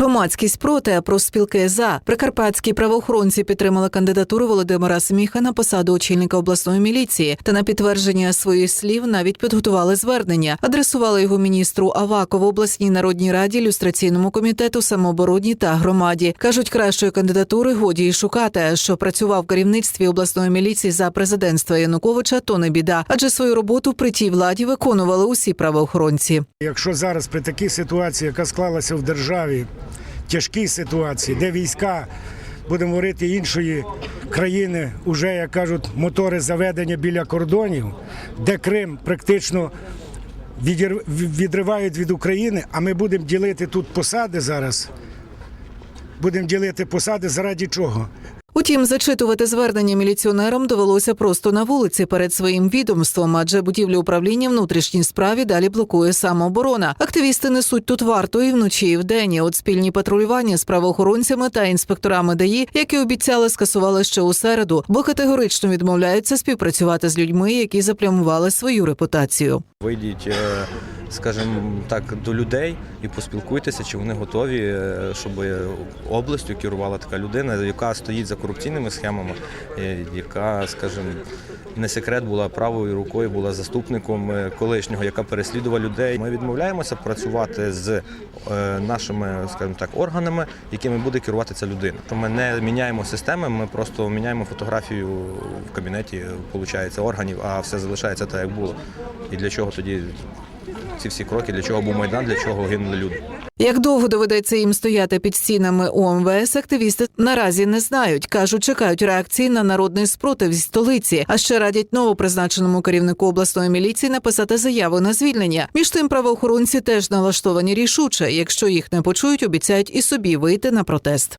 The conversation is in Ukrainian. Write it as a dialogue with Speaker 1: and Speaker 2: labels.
Speaker 1: Громадськість проти, а профспілки за прикарпатські правоохоронці підтримали кандидатуру Володимира Сміха на посаду очільника обласної міліції та на підтвердження своїх слів навіть підготували звернення, адресували його міністру Авакову, обласній народній раді, люстраційному комітету, самообороні та громаді. кажуть, кращої кандидатури годі й шукати. Що працював в керівництві обласної міліції за президентства Януковича, то не біда, адже свою роботу при тій владі виконували усі правоохоронці.
Speaker 2: Якщо зараз при такій ситуації, яка склалася в державі, тяжкій ситуації, де війська, будемо говорити, іншої країни, вже, як кажуть, мотори заведення біля кордонів, де Крим практично відривають від України, а ми будемо ділити тут посади зараз. Будемо ділити посади заради чого?
Speaker 1: Утім, зачитувати звернення міліціонерам довелося просто на вулиці перед своїм відомством, адже будівлю управління внутрішній справі далі блокує самооборона. Активісти несуть тут варту і вночі, і вдень. От спільні патрулювання з правоохоронцями та інспекторами ДАІ, які обіцяли, скасували ще у середу, бо категорично відмовляються співпрацювати з людьми, які заплямували свою репутацію.
Speaker 3: Вийдіть, е, скажімо так, до людей і поспілкуйтеся, чи вони готові, е, щоб областю керувала така людина, яка стоїть за корупційними схемами, е, яка, скажімо, не секрет була правою рукою, була заступником е, колишнього, яка переслідувала людей. Ми відмовляємося працювати з нашими, скажімо так, органами, якими буде керувати ця людина. Ми не міняємо системи, ми просто міняємо фотографію в кабінеті, виходить, органів, а все залишається так, як було. І для чого тоді ці всі кроки, для чого був майдан, для чого гинули люди.
Speaker 1: Як довго доведеться їм стояти під стінами ОМВС, активісти наразі не знають. кажуть, чекають реакції на народний спротив зі столиці. А ще радять новопризначеному керівнику обласної міліції написати заяву на звільнення. Між тим правоохоронці теж налаштовані рішуче. Якщо їх не почують, обіцяють і собі вийти на протест.